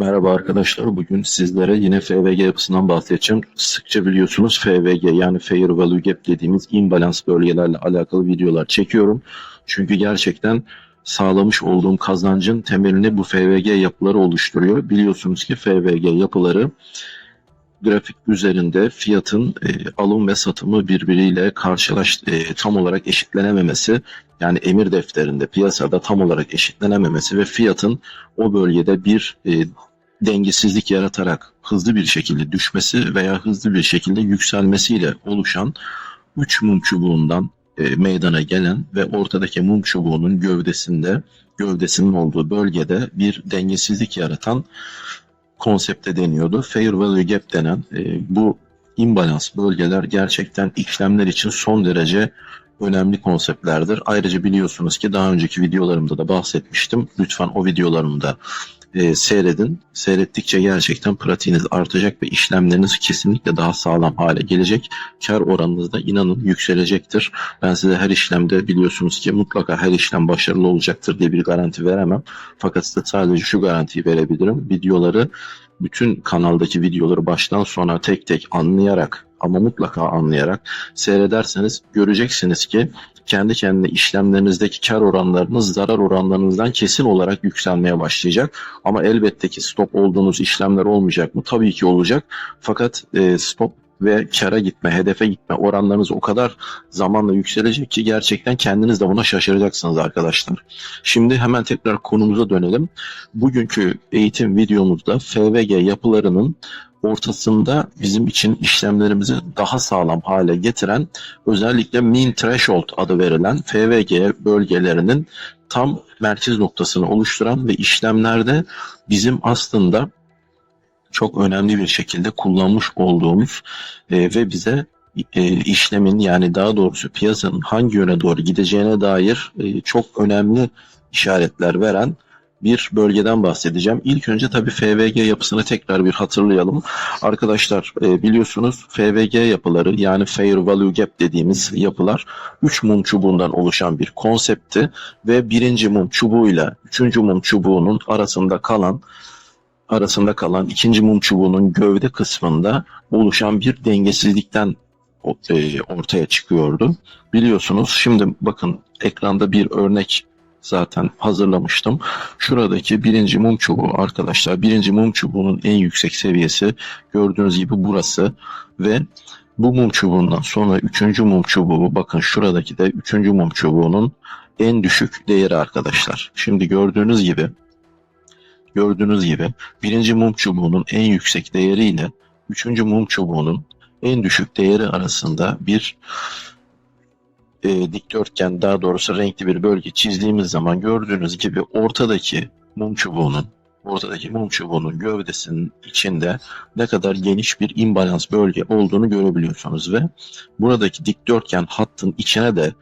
Merhaba arkadaşlar. Bugün sizlere yine FVG yapısından bahsedeceğim. Sıkça biliyorsunuz FVG yani Fair Value Gap dediğimiz imbalans bölgelerle alakalı videolar çekiyorum. Çünkü gerçekten sağlamış olduğum kazancın temelini bu FVG yapıları oluşturuyor. Biliyorsunuz ki FVG yapıları grafik üzerinde fiyatın e, alım ve satımı birbiriyle karşılaş e, tam olarak eşitlenememesi yani emir defterinde piyasada tam olarak eşitlenememesi ve fiyatın o bölgede bir e, dengesizlik yaratarak hızlı bir şekilde düşmesi veya hızlı bir şekilde yükselmesiyle oluşan 3 mum çubuğundan e, meydana gelen ve ortadaki mum çubuğunun gövdesinde gövdesinin olduğu bölgede bir dengesizlik yaratan konsepte deniyordu. Fair Value Gap denen e, bu imbalans bölgeler gerçekten işlemler için son derece önemli konseptlerdir. Ayrıca biliyorsunuz ki daha önceki videolarımda da bahsetmiştim. Lütfen o videolarımı da e, seyredin. Seyrettikçe gerçekten pratiğiniz artacak ve işlemleriniz kesinlikle daha sağlam hale gelecek. Kar oranınız da inanın yükselecektir. Ben size her işlemde biliyorsunuz ki mutlaka her işlem başarılı olacaktır diye bir garanti veremem. Fakat size sadece şu garantiyi verebilirim. Videoları bütün kanaldaki videoları baştan sona tek tek anlayarak ama mutlaka anlayarak seyrederseniz göreceksiniz ki kendi kendine işlemlerinizdeki kar oranlarınız zarar oranlarınızdan kesin olarak yükselmeye başlayacak. Ama elbette ki stop olduğunuz işlemler olmayacak mı? Tabii ki olacak. Fakat e, stop ve kara gitme, hedefe gitme oranlarınız o kadar zamanla yükselecek ki gerçekten kendiniz de buna şaşıracaksınız arkadaşlar. Şimdi hemen tekrar konumuza dönelim. Bugünkü eğitim videomuzda FVG yapılarının ortasında bizim için işlemlerimizi daha sağlam hale getiren özellikle mean threshold adı verilen FVG bölgelerinin tam merkez noktasını oluşturan ve işlemlerde bizim aslında çok önemli bir şekilde kullanmış olduğumuz e, ve bize e, işlemin yani daha doğrusu piyasanın hangi yöne doğru gideceğine dair e, çok önemli işaretler veren bir bölgeden bahsedeceğim. İlk önce tabii FVG yapısını tekrar bir hatırlayalım. Arkadaşlar e, biliyorsunuz FVG yapıları yani Fair Value Gap dediğimiz yapılar 3 mum çubuğundan oluşan bir konsepti ve birinci mum çubuğuyla üçüncü mum çubuğunun arasında kalan arasında kalan ikinci mum çubuğunun gövde kısmında oluşan bir dengesizlikten e, ortaya çıkıyordu. Biliyorsunuz şimdi bakın ekranda bir örnek zaten hazırlamıştım. Şuradaki birinci mum çubuğu arkadaşlar birinci mum çubuğunun en yüksek seviyesi gördüğünüz gibi burası ve bu mum çubuğundan sonra üçüncü mum çubuğu bakın şuradaki de üçüncü mum çubuğunun en düşük değeri arkadaşlar. Şimdi gördüğünüz gibi gördüğünüz gibi birinci mum çubuğunun en yüksek değeriyle üçüncü mum çubuğunun en düşük değeri arasında bir e, dikdörtgen daha doğrusu renkli bir bölge çizdiğimiz zaman gördüğünüz gibi ortadaki mum çubuğunun ortadaki mum çubuğunun gövdesinin içinde ne kadar geniş bir imbalans bölge olduğunu görebiliyorsunuz ve buradaki dikdörtgen hattın içine de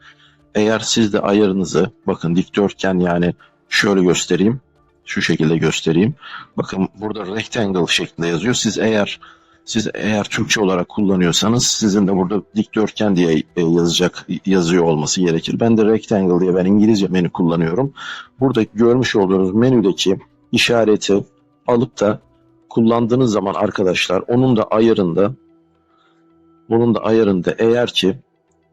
eğer siz de ayarınızı bakın dikdörtgen yani şöyle göstereyim şu şekilde göstereyim. Bakın burada rectangle şeklinde yazıyor. Siz eğer siz eğer Türkçe olarak kullanıyorsanız sizin de burada dikdörtgen diye e, yazacak yazıyor olması gerekir. Ben de rectangle diye ben İngilizce menü kullanıyorum. Burada görmüş olduğunuz menüdeki işareti alıp da kullandığınız zaman arkadaşlar onun da ayarında onun da ayarında eğer ki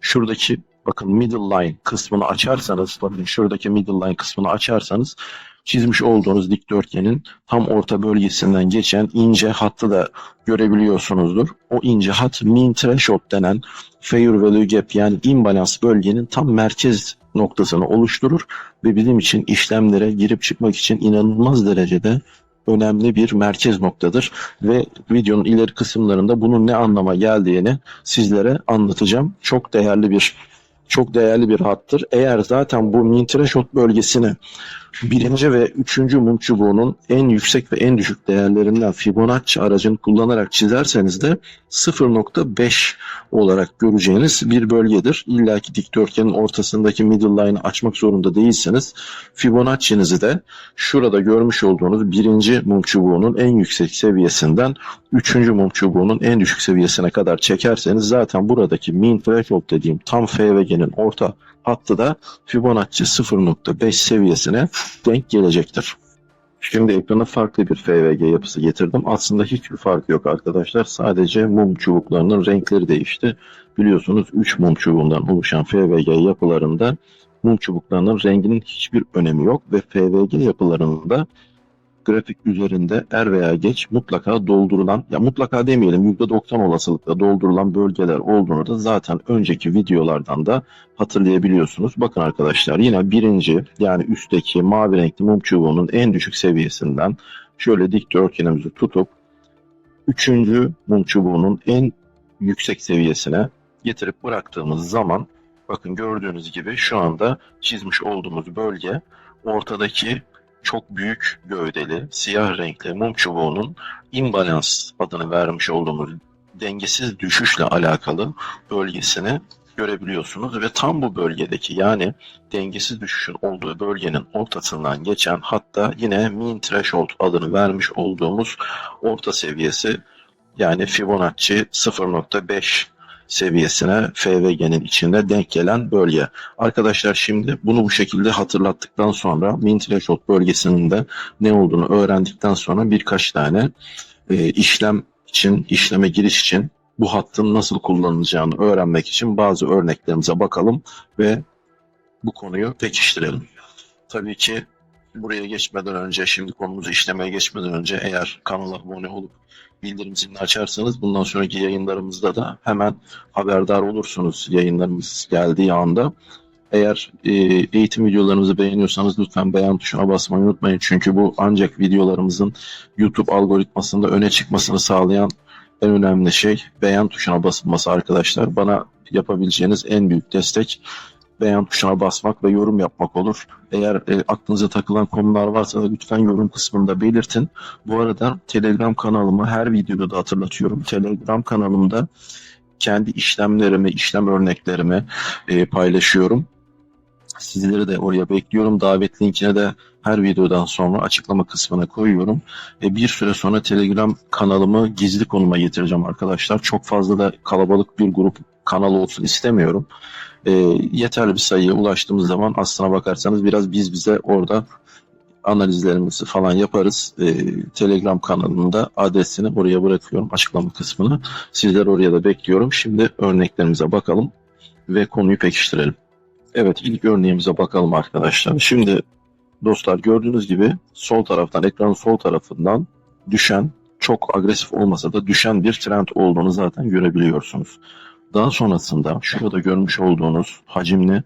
şuradaki bakın middle line kısmını açarsanız bakın şuradaki middle line kısmını açarsanız çizmiş olduğunuz dikdörtgenin tam orta bölgesinden geçen ince hattı da görebiliyorsunuzdur. O ince hat mean threshold denen fair value gap yani imbalans bölgenin tam merkez noktasını oluşturur ve bizim için işlemlere girip çıkmak için inanılmaz derecede önemli bir merkez noktadır ve videonun ileri kısımlarında bunun ne anlama geldiğini sizlere anlatacağım. Çok değerli bir çok değerli bir hattır. Eğer zaten bu mean threshold bölgesini birinci ve üçüncü mum çubuğunun en yüksek ve en düşük değerlerinden Fibonacci aracını kullanarak çizerseniz de 0.5 olarak göreceğiniz bir bölgedir. İlla ki dikdörtgenin ortasındaki middle line'ı açmak zorunda değilseniz Fibonacci'nizi de şurada görmüş olduğunuz birinci mum çubuğunun en yüksek seviyesinden üçüncü mum çubuğunun en düşük seviyesine kadar çekerseniz zaten buradaki mean threshold dediğim tam FVG'nin orta hattı da Fibonacci 0.5 seviyesine denk gelecektir. Şimdi ekrana farklı bir FVG yapısı getirdim. Aslında hiçbir fark yok arkadaşlar. Sadece mum çubuklarının renkleri değişti. Biliyorsunuz 3 mum çubuğundan oluşan FVG yapılarında mum çubuklarının renginin hiçbir önemi yok ve FVG yapılarında grafik üzerinde er veya geç mutlaka doldurulan, ya mutlaka demeyelim %90 olasılıkla doldurulan bölgeler olduğunu da zaten önceki videolardan da hatırlayabiliyorsunuz. Bakın arkadaşlar yine birinci yani üstteki mavi renkli mum çubuğunun en düşük seviyesinden şöyle dikdörtgenimizi tutup üçüncü mum çubuğunun en yüksek seviyesine getirip bıraktığımız zaman bakın gördüğünüz gibi şu anda çizmiş olduğumuz bölge ortadaki çok büyük gövdeli siyah renkli mum çubuğunun imbalans adını vermiş olduğumuz dengesiz düşüşle alakalı bölgesini görebiliyorsunuz. Ve tam bu bölgedeki yani dengesiz düşüşün olduğu bölgenin ortasından geçen hatta yine mean threshold adını vermiş olduğumuz orta seviyesi yani Fibonacci 0.5 seviyesine FVG'nin içinde denk gelen bölge. Arkadaşlar şimdi bunu bu şekilde hatırlattıktan sonra mean threshold bölgesinin de ne olduğunu öğrendikten sonra birkaç tane e, işlem için, işleme giriş için bu hattın nasıl kullanılacağını öğrenmek için bazı örneklerimize bakalım ve bu konuyu pekiştirelim. Tabii ki buraya geçmeden önce, şimdi konumuzu işlemeye geçmeden önce eğer kanala abone olup bildirim zilini açarsanız bundan sonraki yayınlarımızda da hemen haberdar olursunuz yayınlarımız geldiği anda. Eğer e, eğitim videolarımızı beğeniyorsanız lütfen beğen tuşuna basmayı unutmayın. Çünkü bu ancak videolarımızın YouTube algoritmasında öne çıkmasını sağlayan en önemli şey beğen tuşuna basılması arkadaşlar. Bana yapabileceğiniz en büyük destek beğen tuşuna basmak ve yorum yapmak olur. Eğer e, aklınıza takılan konular varsa lütfen yorum kısmında belirtin. Bu arada Telegram kanalımı her videoda da hatırlatıyorum. Telegram kanalımda kendi işlemlerimi, işlem örneklerimi e, paylaşıyorum. Sizleri de oraya bekliyorum. Davet linkine de her videodan sonra açıklama kısmına koyuyorum. E, bir süre sonra Telegram kanalımı gizli konuma getireceğim arkadaşlar. Çok fazla da kalabalık bir grup kanal olsun istemiyorum. E, yeterli bir sayıya ulaştığımız zaman aslına bakarsanız biraz biz bize orada analizlerimizi falan yaparız. E, Telegram kanalında adresini oraya bırakıyorum açıklama kısmını. Sizler oraya da bekliyorum. Şimdi örneklerimize bakalım ve konuyu pekiştirelim. Evet ilk örneğimize bakalım arkadaşlar. Şimdi dostlar gördüğünüz gibi sol taraftan ekranın sol tarafından düşen çok agresif olmasa da düşen bir trend olduğunu zaten görebiliyorsunuz. Daha sonrasında şurada görmüş olduğunuz hacimli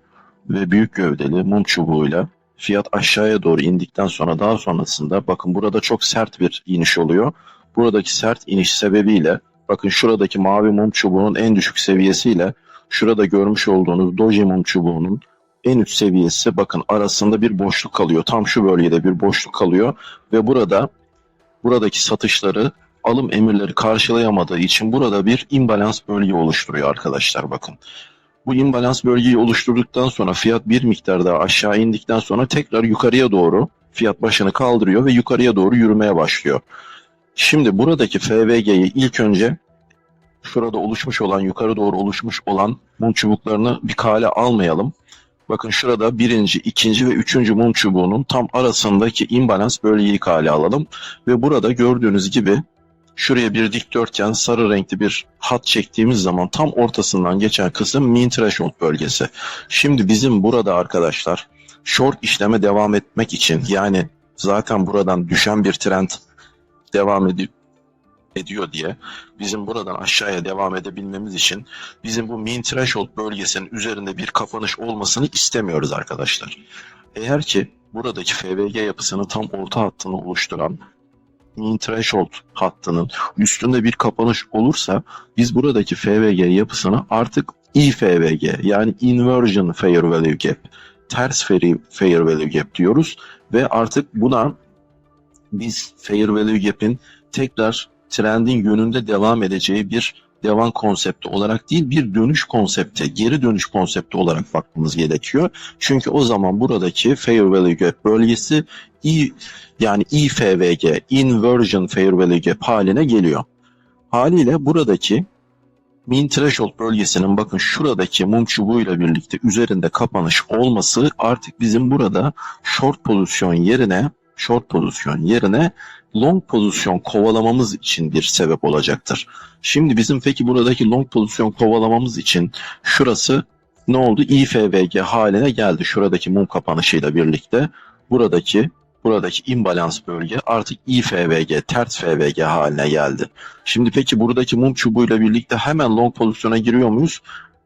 ve büyük gövdeli mum çubuğuyla fiyat aşağıya doğru indikten sonra daha sonrasında bakın burada çok sert bir iniş oluyor. Buradaki sert iniş sebebiyle bakın şuradaki mavi mum çubuğunun en düşük seviyesiyle şurada görmüş olduğunuz doji mum çubuğunun en üst seviyesi bakın arasında bir boşluk kalıyor. Tam şu bölgede bir boşluk kalıyor ve burada buradaki satışları alım emirleri karşılayamadığı için burada bir imbalans bölge oluşturuyor arkadaşlar bakın. Bu imbalans bölgeyi oluşturduktan sonra fiyat bir miktar daha aşağı indikten sonra tekrar yukarıya doğru fiyat başını kaldırıyor ve yukarıya doğru yürümeye başlıyor. Şimdi buradaki FVG'yi ilk önce şurada oluşmuş olan yukarı doğru oluşmuş olan mum çubuklarını bir kale almayalım. Bakın şurada birinci, ikinci ve üçüncü mum çubuğunun tam arasındaki imbalans bölgeyi kale alalım. Ve burada gördüğünüz gibi şuraya bir dikdörtgen sarı renkli bir hat çektiğimiz zaman tam ortasından geçen kısım mean threshold bölgesi. Şimdi bizim burada arkadaşlar short işleme devam etmek için yani zaten buradan düşen bir trend devam edip ediyor diye bizim buradan aşağıya devam edebilmemiz için bizim bu mean threshold bölgesinin üzerinde bir kapanış olmasını istemiyoruz arkadaşlar. Eğer ki buradaki FVG yapısının tam orta hattını oluşturan mean threshold hattının üstünde bir kapanış olursa biz buradaki FVG yapısını artık IFVG yani inversion fair value gap ters fair value gap diyoruz ve artık buna biz fair value gap'in tekrar trendin yönünde devam edeceği bir devam konsepti olarak değil bir dönüş konsepti, geri dönüş konsepti olarak bakmamız gerekiyor. Çünkü o zaman buradaki fair value gap bölgesi I, yani IFVG, inversion fair value gap haline geliyor. Haliyle buradaki mean threshold bölgesinin bakın şuradaki mum çubuğuyla birlikte üzerinde kapanış olması artık bizim burada short pozisyon yerine short pozisyon yerine long pozisyon kovalamamız için bir sebep olacaktır. Şimdi bizim peki buradaki long pozisyon kovalamamız için şurası ne oldu? IFVG haline geldi. Şuradaki mum kapanışıyla birlikte buradaki buradaki imbalans bölge artık IFVG, ters FVG haline geldi. Şimdi peki buradaki mum çubuğuyla birlikte hemen long pozisyona giriyor muyuz?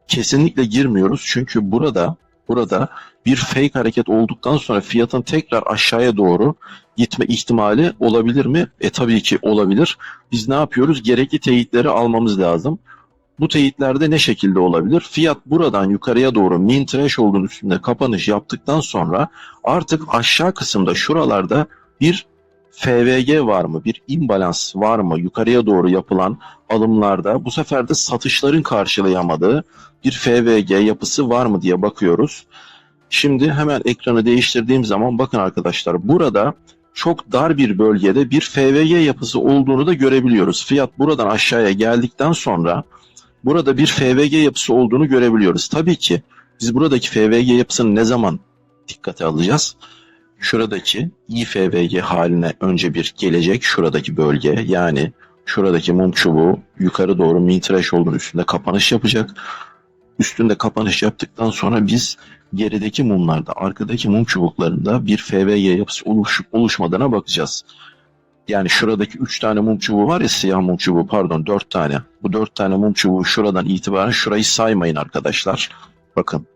Kesinlikle girmiyoruz. Çünkü burada burada bir fake hareket olduktan sonra fiyatın tekrar aşağıya doğru gitme ihtimali olabilir mi? E tabii ki olabilir. Biz ne yapıyoruz? Gerekli teyitleri almamız lazım. Bu teyitlerde ne şekilde olabilir? Fiyat buradan yukarıya doğru min threshold'un üstünde kapanış yaptıktan sonra artık aşağı kısımda şuralarda bir FVG var mı? Bir imbalans var mı? Yukarıya doğru yapılan alımlarda bu sefer de satışların karşılayamadığı bir FVG yapısı var mı diye bakıyoruz. Şimdi hemen ekranı değiştirdiğim zaman bakın arkadaşlar burada çok dar bir bölgede bir FVG yapısı olduğunu da görebiliyoruz. Fiyat buradan aşağıya geldikten sonra burada bir FVG yapısı olduğunu görebiliyoruz. Tabii ki biz buradaki FVG yapısını ne zaman dikkate alacağız? Şuradaki IFVG haline önce bir gelecek şuradaki bölge yani şuradaki mum çubuğu yukarı doğru min threshold'un üstünde kapanış yapacak. Üstünde kapanış yaptıktan sonra biz gerideki mumlarda, arkadaki mum çubuklarında bir FVG yapısı oluşup oluşmadığına bakacağız. Yani şuradaki 3 tane mum çubuğu var ya siyah mum çubuğu pardon 4 tane. Bu 4 tane mum çubuğu şuradan itibaren şurayı saymayın arkadaşlar. Bakın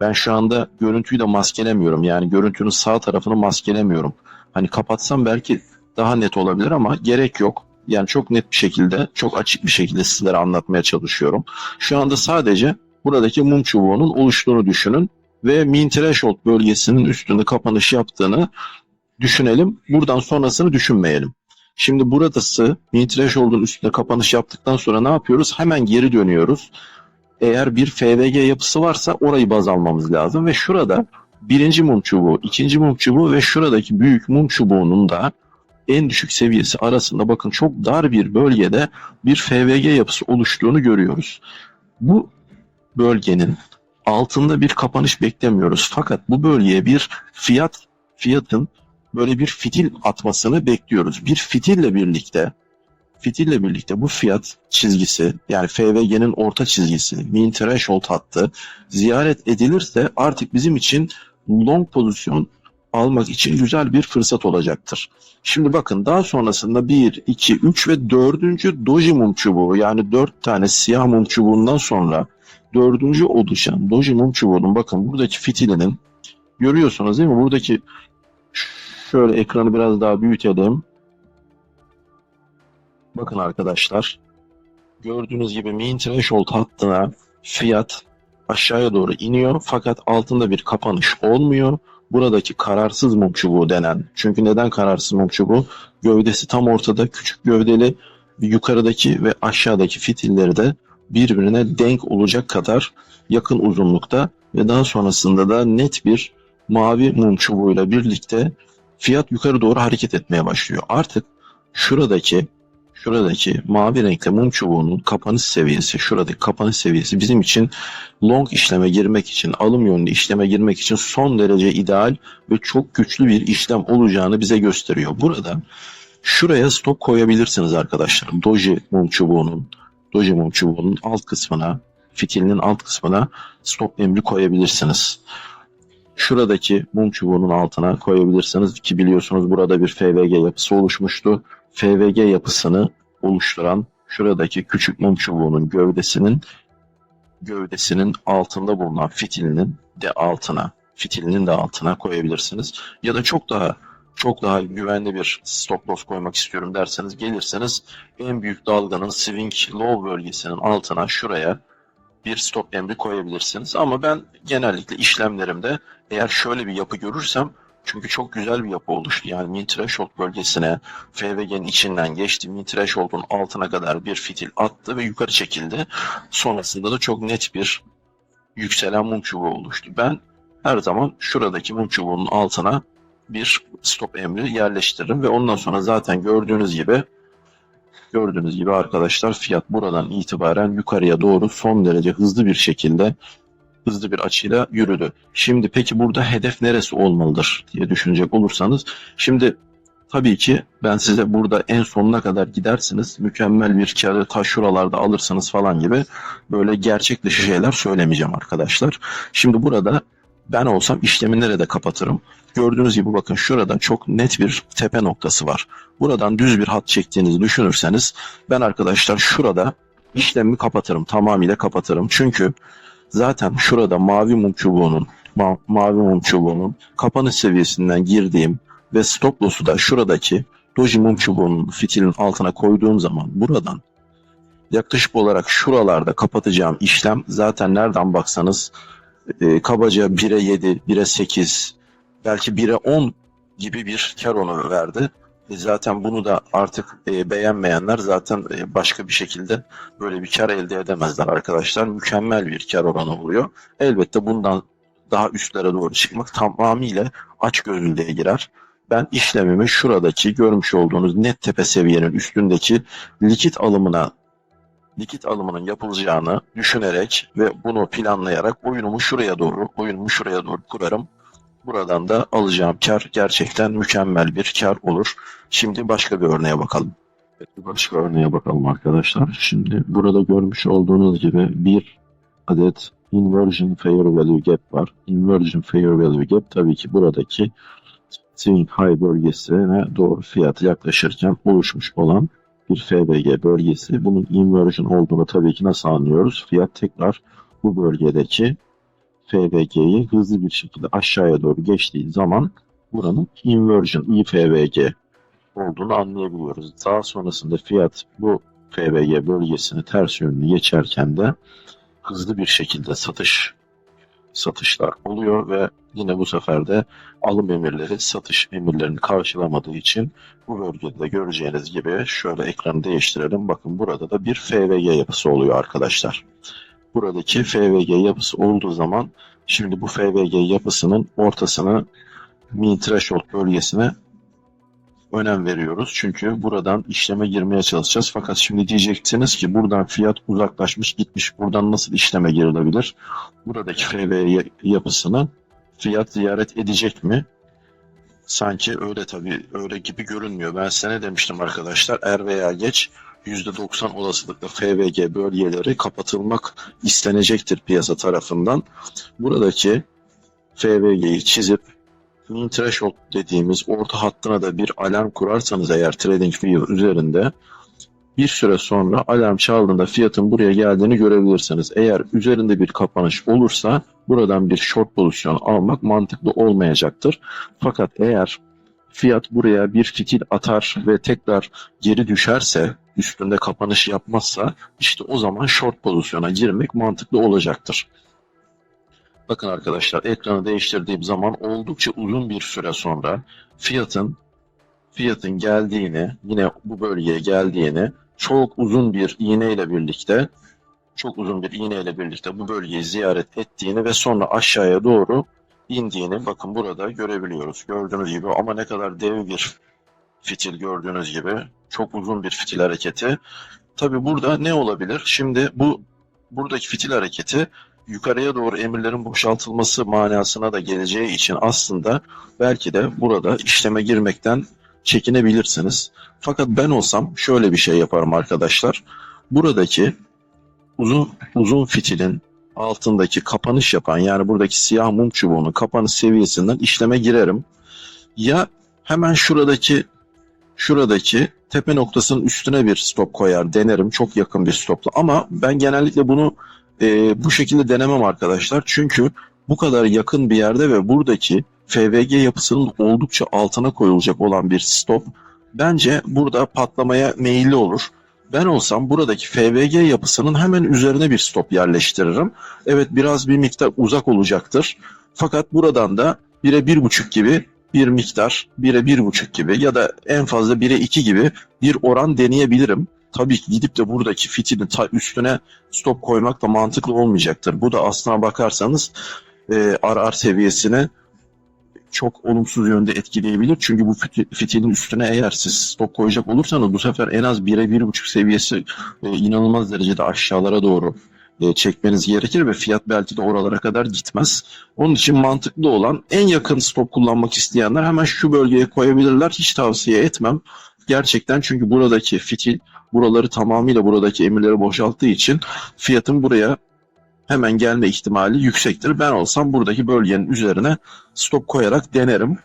ben şu anda görüntüyü de maskelemiyorum. Yani görüntünün sağ tarafını maskelemiyorum. Hani kapatsam belki daha net olabilir ama gerek yok. Yani çok net bir şekilde, çok açık bir şekilde sizlere anlatmaya çalışıyorum. Şu anda sadece buradaki mum çubuğunun oluştuğunu düşünün ve min threshold bölgesinin üstünde kapanış yaptığını düşünelim. Buradan sonrasını düşünmeyelim. Şimdi buradası min threshold'un üstünde kapanış yaptıktan sonra ne yapıyoruz? Hemen geri dönüyoruz. Eğer bir FVG yapısı varsa orayı baz almamız lazım ve şurada birinci mum çubuğu, ikinci mum çubuğu ve şuradaki büyük mum çubuğunun da en düşük seviyesi arasında bakın çok dar bir bölgede bir FVG yapısı oluştuğunu görüyoruz. Bu bölgenin altında bir kapanış beklemiyoruz. Fakat bu bölgeye bir fiyat fiyatın böyle bir fitil atmasını bekliyoruz. Bir fitille birlikte fitille birlikte bu fiyat çizgisi yani FVG'nin orta çizgisi mean threshold hattı ziyaret edilirse artık bizim için long pozisyon almak için güzel bir fırsat olacaktır. Şimdi bakın daha sonrasında 1, 2, 3 ve 4. doji mum çubuğu yani 4 tane siyah mum çubuğundan sonra dördüncü oluşan doji mum çubuğunun bakın buradaki fitilinin görüyorsunuz değil mi? Buradaki şöyle ekranı biraz daha büyütelim. Bakın arkadaşlar gördüğünüz gibi mean threshold hattına fiyat aşağıya doğru iniyor fakat altında bir kapanış olmuyor. Buradaki kararsız mum çubuğu denen çünkü neden kararsız mum çubuğu? Gövdesi tam ortada küçük gövdeli yukarıdaki ve aşağıdaki fitilleri de birbirine denk olacak kadar yakın uzunlukta ve daha sonrasında da net bir mavi mum çubuğuyla birlikte fiyat yukarı doğru hareket etmeye başlıyor. Artık şuradaki şuradaki mavi renkli mum çubuğunun kapanış seviyesi, şuradaki kapanış seviyesi bizim için long işleme girmek için, alım yönlü işleme girmek için son derece ideal ve çok güçlü bir işlem olacağını bize gösteriyor. Burada şuraya stop koyabilirsiniz arkadaşlar. Doji mum çubuğunun, doji mum çubuğunun alt kısmına, fitilinin alt kısmına stop emri koyabilirsiniz. Şuradaki mum çubuğunun altına koyabilirsiniz ki biliyorsunuz burada bir FVG yapısı oluşmuştu. FVG yapısını oluşturan şuradaki küçük mum çubuğunun gövdesinin gövdesinin altında bulunan fitilinin de altına, fitilinin de altına koyabilirsiniz. Ya da çok daha çok daha güvenli bir stop loss koymak istiyorum derseniz gelirseniz en büyük dalganın swing low bölgesinin altına şuraya bir stop emri koyabilirsiniz. Ama ben genellikle işlemlerimde eğer şöyle bir yapı görürsem çünkü çok güzel bir yapı oluştu. Yani min threshold bölgesine FVG'nin içinden geçti. Min threshold'un altına kadar bir fitil attı ve yukarı çekildi. Sonrasında da çok net bir yükselen mum çubuğu oluştu. Ben her zaman şuradaki mum çubuğunun altına bir stop emri yerleştiririm ve ondan sonra zaten gördüğünüz gibi gördüğünüz gibi arkadaşlar fiyat buradan itibaren yukarıya doğru son derece hızlı bir şekilde hızlı bir açıyla yürüdü. Şimdi peki burada hedef neresi olmalıdır diye düşünecek olursanız şimdi Tabii ki ben size burada en sonuna kadar gidersiniz. Mükemmel bir karı ta şuralarda alırsınız falan gibi böyle gerçek dışı şeyler söylemeyeceğim arkadaşlar. Şimdi burada ben olsam işlemi nerede kapatırım? Gördüğünüz gibi bakın şurada çok net bir tepe noktası var. Buradan düz bir hat çektiğinizi düşünürseniz ben arkadaşlar şurada işlemi kapatırım. Tamamıyla kapatırım. Çünkü zaten şurada mavi mum çubuğunun ma- mavi mum çubuğunun kapanış seviyesinden girdiğim ve stop loss'u da şuradaki doji mum çubuğunun fitilin altına koyduğum zaman buradan yaklaşık olarak şuralarda kapatacağım işlem zaten nereden baksanız e, kabaca 1'e 7, 1'e 8 belki 1'e 10 gibi bir kar oranı verdi. E, zaten bunu da artık e, beğenmeyenler zaten e, başka bir şekilde böyle bir kar elde edemezler arkadaşlar. Mükemmel bir kar oranı oluyor. Elbette bundan daha üstlere doğru çıkmak tamamıyla açgözlülüğe girer. Ben işlemimi şuradaki görmüş olduğunuz net tepe seviyenin üstündeki likit alımına likit alımının yapılacağını düşünerek ve bunu planlayarak oyunumu şuraya doğru, oyunumu şuraya doğru kurarım. Buradan da alacağım kar gerçekten mükemmel bir kar olur. Şimdi başka bir örneğe bakalım. Evet, başka örneğe bakalım arkadaşlar. Şimdi burada görmüş olduğunuz gibi bir adet inversion fair value gap var. Inversion fair value gap tabii ki buradaki swing high bölgesine doğru fiyat yaklaşırken oluşmuş olan bir FBG bölgesi. Bunun inversion olduğunu tabii ki nasıl anlıyoruz? Fiyat tekrar bu bölgedeki FBG'yi hızlı bir şekilde aşağıya doğru geçtiği zaman buranın inversion IFBG olduğunu anlayabiliyoruz. Daha sonrasında fiyat bu FBG bölgesini ters yönlü geçerken de hızlı bir şekilde satış satışlar oluyor ve yine bu sefer de alım emirleri satış emirlerini karşılamadığı için bu bölgede de göreceğiniz gibi şöyle ekranı değiştirelim. Bakın burada da bir FVG yapısı oluyor arkadaşlar. Buradaki FVG yapısı olduğu zaman şimdi bu FVG yapısının ortasını mean threshold bölgesine önem veriyoruz. Çünkü buradan işleme girmeye çalışacağız. Fakat şimdi diyeceksiniz ki buradan fiyat uzaklaşmış gitmiş. Buradan nasıl işleme girilebilir? Buradaki FV yapısını fiyat ziyaret edecek mi? Sanki öyle tabii öyle gibi görünmüyor. Ben size demiştim arkadaşlar? Er veya geç %90 olasılıkla FVG bölgeleri kapatılmak istenecektir piyasa tarafından. Buradaki FVG'yi çizip mean threshold dediğimiz orta hattına da bir alarm kurarsanız eğer trading view üzerinde bir süre sonra alarm çaldığında fiyatın buraya geldiğini görebilirsiniz. Eğer üzerinde bir kapanış olursa buradan bir short pozisyon almak mantıklı olmayacaktır. Fakat eğer fiyat buraya bir fitil atar ve tekrar geri düşerse, üstünde kapanış yapmazsa işte o zaman short pozisyona girmek mantıklı olacaktır. Bakın arkadaşlar ekranı değiştirdiğim zaman oldukça uzun bir süre sonra fiyatın fiyatın geldiğini, yine bu bölgeye geldiğini çok uzun bir iğne ile birlikte çok uzun bir iğne ile birlikte bu bölgeyi ziyaret ettiğini ve sonra aşağıya doğru indiğini bakın burada görebiliyoruz. Gördüğünüz gibi ama ne kadar dev bir fitil gördüğünüz gibi çok uzun bir fitil hareketi. Tabi burada ne olabilir? Şimdi bu buradaki fitil hareketi yukarıya doğru emirlerin boşaltılması manasına da geleceği için aslında belki de burada işleme girmekten çekinebilirsiniz. Fakat ben olsam şöyle bir şey yaparım arkadaşlar. Buradaki uzun uzun fitilin altındaki kapanış yapan yani buradaki siyah mum çubuğunun kapanış seviyesinden işleme girerim. Ya hemen şuradaki şuradaki tepe noktasının üstüne bir stop koyar denerim çok yakın bir stopla ama ben genellikle bunu e, bu şekilde denemem arkadaşlar çünkü bu kadar yakın bir yerde ve buradaki FVG yapısının oldukça altına koyulacak olan bir stop bence burada patlamaya meyilli olur. Ben olsam buradaki FVG yapısının hemen üzerine bir stop yerleştiririm. Evet biraz bir miktar uzak olacaktır. Fakat buradan da 1'e 1.5 gibi bir miktar 1'e 1.5 gibi ya da en fazla 1'e 2 gibi bir oran deneyebilirim. Tabii ki gidip de buradaki fitilin ta üstüne stop koymak da mantıklı olmayacaktır. Bu da aslına bakarsanız e, RR seviyesine çok olumsuz yönde etkileyebilir. Çünkü bu fitilin üstüne eğer siz stop koyacak olursanız bu sefer en az 1'e 1.5 seviyesi e, inanılmaz derecede aşağılara doğru e, çekmeniz gerekir ve fiyat belki de oralara kadar gitmez. Onun için mantıklı olan en yakın stop kullanmak isteyenler hemen şu bölgeye koyabilirler. Hiç tavsiye etmem. Gerçekten çünkü buradaki fitil buraları tamamıyla buradaki emirleri boşalttığı için fiyatın buraya hemen gelme ihtimali yüksektir. Ben olsam buradaki bölgenin üzerine stop koyarak denerim.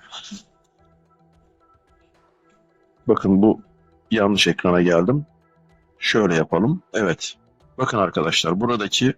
Bakın bu yanlış ekrana geldim. Şöyle yapalım. Evet. Bakın arkadaşlar buradaki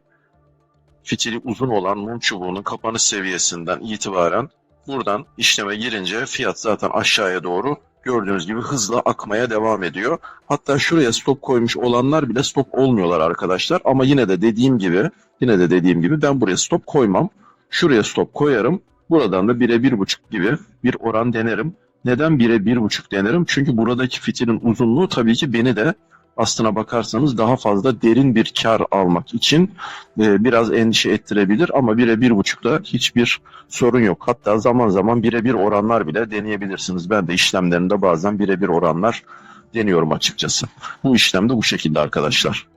fitili uzun olan mum çubuğunun kapanış seviyesinden itibaren buradan işleme girince fiyat zaten aşağıya doğru gördüğünüz gibi hızla akmaya devam ediyor. Hatta şuraya stop koymuş olanlar bile stop olmuyorlar arkadaşlar. Ama yine de dediğim gibi yine de dediğim gibi ben buraya stop koymam. Şuraya stop koyarım. Buradan da 1'e 1.5 gibi bir oran denerim. Neden 1'e 1.5 denerim? Çünkü buradaki fitilin uzunluğu tabii ki beni de aslına bakarsanız daha fazla derin bir kar almak için e, biraz endişe ettirebilir ama 1'e 1.5'da hiçbir sorun yok. Hatta zaman zaman 1'e 1 oranlar bile deneyebilirsiniz. Ben de işlemlerinde bazen 1'e 1 oranlar deniyorum açıkçası. Bu işlem de bu şekilde arkadaşlar.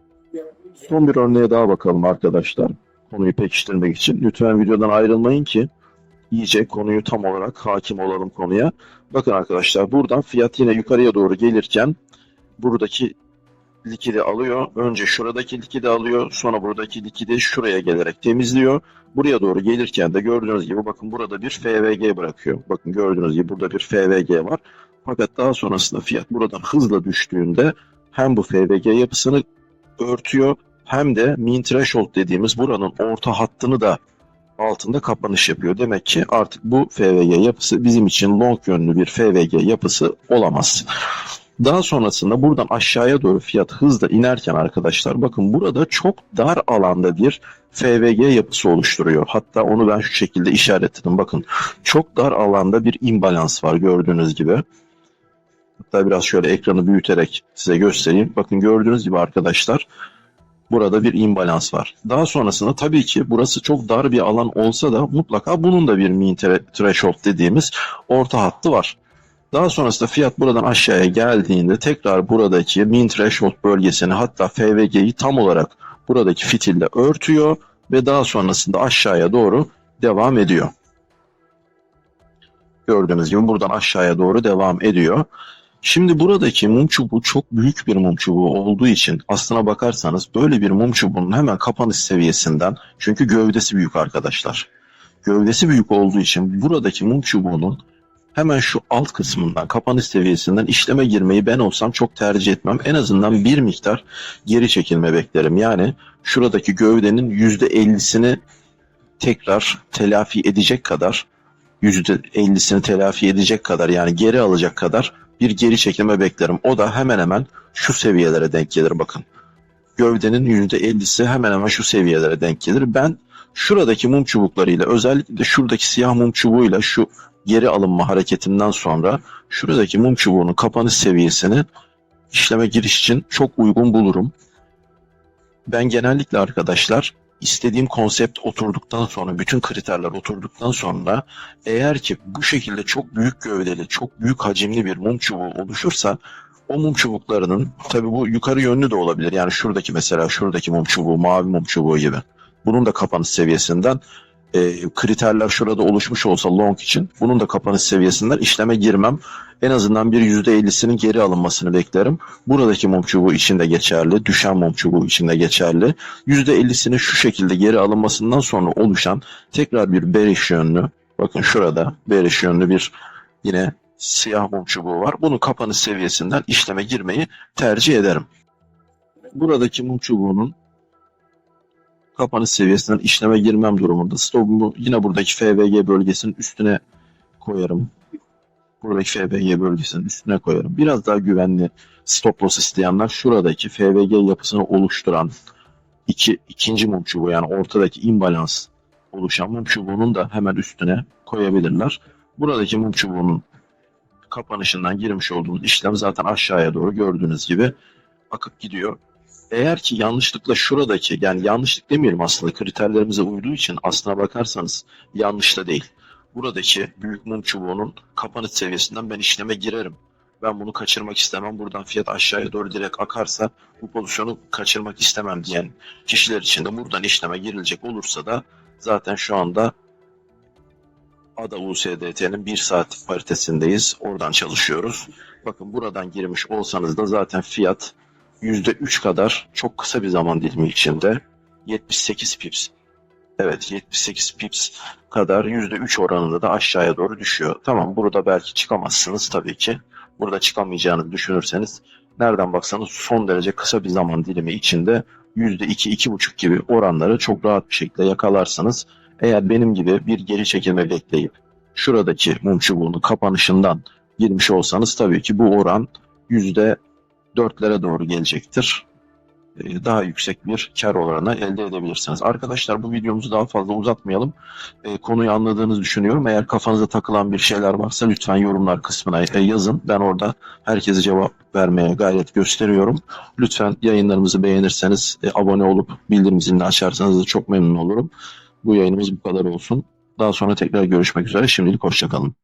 Son bir örneğe daha bakalım arkadaşlar. Konuyu pekiştirmek için. Lütfen videodan ayrılmayın ki iyice konuyu tam olarak hakim olalım konuya. Bakın arkadaşlar buradan fiyat yine yukarıya doğru gelirken buradaki likidi alıyor. Önce şuradaki likidi alıyor. Sonra buradaki likidi şuraya gelerek temizliyor. Buraya doğru gelirken de gördüğünüz gibi bakın burada bir FVG bırakıyor. Bakın gördüğünüz gibi burada bir FVG var. Fakat daha sonrasında fiyat buradan hızla düştüğünde hem bu FVG yapısını örtüyor hem de mean threshold dediğimiz buranın orta hattını da altında kapanış yapıyor. Demek ki artık bu FVG yapısı bizim için long yönlü bir FVG yapısı olamaz. Daha sonrasında buradan aşağıya doğru fiyat hızla inerken arkadaşlar bakın burada çok dar alanda bir FVG yapısı oluşturuyor. Hatta onu ben şu şekilde işaretledim. Bakın çok dar alanda bir imbalans var gördüğünüz gibi. Hatta biraz şöyle ekranı büyüterek size göstereyim. Bakın gördüğünüz gibi arkadaşlar burada bir imbalans var. Daha sonrasında tabii ki burası çok dar bir alan olsa da mutlaka bunun da bir mean threshold dediğimiz orta hattı var. Daha sonrasında fiyat buradan aşağıya geldiğinde tekrar buradaki mean threshold bölgesini hatta FVG'yi tam olarak buradaki fitille örtüyor ve daha sonrasında aşağıya doğru devam ediyor. Gördüğünüz gibi buradan aşağıya doğru devam ediyor. Şimdi buradaki mum çubuğu çok büyük bir mum çubuğu olduğu için aslına bakarsanız böyle bir mum çubuğunun hemen kapanış seviyesinden çünkü gövdesi büyük arkadaşlar. Gövdesi büyük olduğu için buradaki mum çubuğunun hemen şu alt kısmından kapanış seviyesinden işleme girmeyi ben olsam çok tercih etmem. En azından bir miktar geri çekilme beklerim. Yani şuradaki gövdenin %50'sini tekrar telafi edecek kadar %50'sini telafi edecek kadar yani geri alacak kadar bir geri çekilme beklerim. O da hemen hemen şu seviyelere denk gelir bakın. Gövdenin %50'si hemen hemen şu seviyelere denk gelir. Ben şuradaki mum çubuklarıyla özellikle de şuradaki siyah mum çubuğuyla şu geri alınma hareketinden sonra şuradaki mum çubuğunun kapanış seviyesini işleme giriş için çok uygun bulurum. Ben genellikle arkadaşlar istediğim konsept oturduktan sonra, bütün kriterler oturduktan sonra eğer ki bu şekilde çok büyük gövdeli, çok büyük hacimli bir mum çubuğu oluşursa o mum çubuklarının tabi bu yukarı yönlü de olabilir. Yani şuradaki mesela şuradaki mum çubuğu, mavi mum çubuğu gibi. Bunun da kapanış seviyesinden e, kriterler şurada oluşmuş olsa long için bunun da kapanış seviyesinden işleme girmem. En azından bir %50'sinin geri alınmasını beklerim. Buradaki mum çubuğu için de geçerli. Düşen mum çubuğu için de geçerli. %50'sinin şu şekilde geri alınmasından sonra oluşan tekrar bir bearish yönlü bakın şurada bearish yönlü bir yine siyah mum çubuğu var. Bunun kapanış seviyesinden işleme girmeyi tercih ederim. Buradaki mum çubuğunun kapanış seviyesinden işleme girmem durumunda stopumu yine buradaki FVG bölgesinin üstüne koyarım. Buradaki FVG bölgesinin üstüne koyarım. Biraz daha güvenli stop loss isteyenler şuradaki FVG yapısını oluşturan iki, ikinci mum çubuğu yani ortadaki imbalans oluşan mum çubuğunun da hemen üstüne koyabilirler. Buradaki mum çubuğunun kapanışından girmiş olduğumuz işlem zaten aşağıya doğru gördüğünüz gibi akıp gidiyor eğer ki yanlışlıkla şuradaki yani yanlışlık demeyelim aslında kriterlerimize uyduğu için aslına bakarsanız yanlış da değil. Buradaki büyük mum çubuğunun kapanış seviyesinden ben işleme girerim. ben bunu kaçırmak istemem. Buradan fiyat aşağıya doğru direkt akarsa bu pozisyonu kaçırmak istemem diyen kişiler için de buradan işleme girilecek olursa da zaten şu anda ADA USDT'nin 1 saatlik paritesindeyiz. Oradan çalışıyoruz. Bakın buradan girmiş olsanız da zaten fiyat %3 kadar çok kısa bir zaman dilimi içinde 78 pips. Evet 78 pips kadar %3 oranında da aşağıya doğru düşüyor. Tamam burada belki çıkamazsınız tabii ki. Burada çıkamayacağınızı düşünürseniz nereden baksanız son derece kısa bir zaman dilimi içinde %2-2,5 gibi oranları çok rahat bir şekilde yakalarsanız eğer benim gibi bir geri çekilme bekleyip şuradaki mum çubuğunun kapanışından girmiş olsanız tabii ki bu oran %4'lere doğru gelecektir. Ee, Daha yüksek bir kar oranı elde edebilirsiniz. Arkadaşlar bu videomuzu daha fazla uzatmayalım. Ee, Konuyu anladığınızı düşünüyorum. Eğer kafanıza takılan bir şeyler varsa lütfen yorumlar kısmına e, yazın. Ben orada herkese cevap vermeye gayret gösteriyorum. Lütfen yayınlarımızı beğenirseniz, e, abone olup bildirim zilini açarsanız da çok memnun olurum. Bu yayınımız bu kadar olsun. Daha sonra tekrar görüşmek üzere. Şimdilik hoşçakalın.